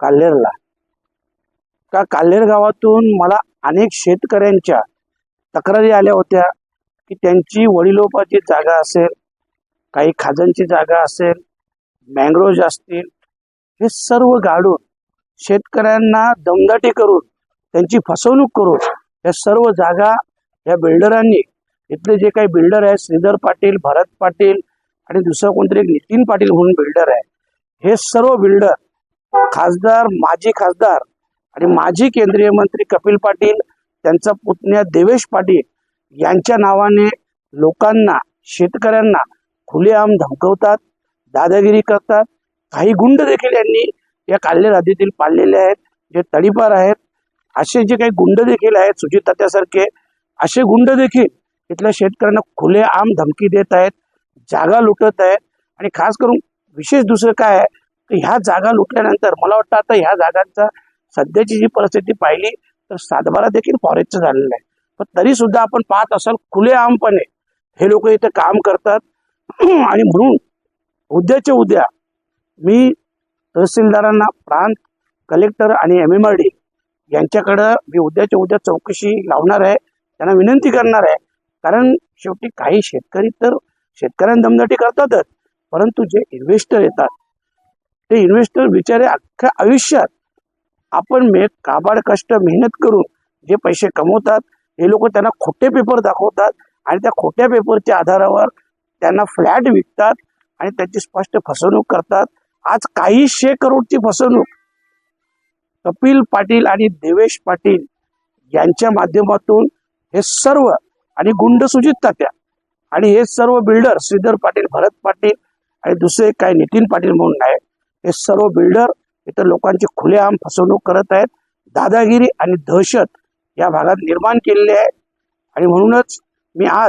काल्हेरला का काल्हेर गावातून मला अनेक शेतकऱ्यांच्या तक्रारी आल्या होत्या की त्यांची वडिलोपाची जागा असेल काही खाजांची जागा असेल मँग्रोज असतील हे सर्व गाडून शेतकऱ्यांना दमदाटी करून त्यांची फसवणूक करून या सर्व जागा या बिल्डरांनी इथले जे काही बिल्डर आहेत श्रीधर पाटील भरत पाटील आणि दुसरं कोणतरी एक नितीन पाटील म्हणून बिल्डर आहे हे सर्व बिल्डर खासदार माजी खासदार आणि माजी केंद्रीय मंत्री कपिल पाटील त्यांचा पुतण्या देवेश पाटील यांच्या नावाने लोकांना शेतकऱ्यांना खुलेआम धमकवतात दादागिरी करतात. काही गुंड देखील यांनी या काल्य हद्दीतील पाळलेले आहेत जे तडीपार आहेत. असे जे काही गुंड देखील आहेत सुजित तात्यासारखे असे गुंड देखील इथल्या शेतकऱ्यांना खुलेआम धमकी देत आहेत जागा लुटत आहेत. आणि खास करून विशेष दुसरं काय आहे ह्या जागा लुटल्यानंतर मला वाटतं आता ह्या जागांचा सध्याची जी परिस्थिती पाहिली तर सातबारा देखील फॉरेस्टचं झालेलं आहे. पण तरी सुद्धा आपण पाहत असाल खुलेआमपणे हे लोक इथे काम करतात. आणि म्हणून उद्याच्या उद्या मी तहसीलदारांना प्रांत कलेक्टर आणि एम एम आर डी यांच्याकडं मी उद्याच्या उद्या चौकशी लावणार आहे. त्यांना विनंती करणार आहे. कारण शेवटी काही शेतकरी तर शेतकऱ्यांना दमदाटी करतातच. परंतु जे इन्व्हेस्टर येतात ते इन्व्हेस्टर बिचारे अख्ख्या आयुष्यात आपण मे काबाड कष्ट मेहनत करून जे पैसे कमवतात हे लोक त्यांना खोटे पेपर दाखवतात आणि त्या खोट्या पेपरच्या आधारावर त्यांना फ्लॅट विकतात आणि त्याची स्पष्ट फसवणूक करतात. आज काही शे करोडची फसवणूक. कपिल पाटील आणि देवेश पाटील यांच्या माध्यमातून हे सर्व आणि गुंड सुजित तात्या आणि हे सर्व बिल्डर श्रीधर पाटील भरत पाटील आणि दुसरे काय नितीन पाटील म्हणून आहे हे सर्व बिल्डर इतर लोकांची खुलेआम फसवणूक करत आहेत. दादागिरी आणि दहशत या भागात निर्माण केलेली आहे. आणि म्हणूनच मी आज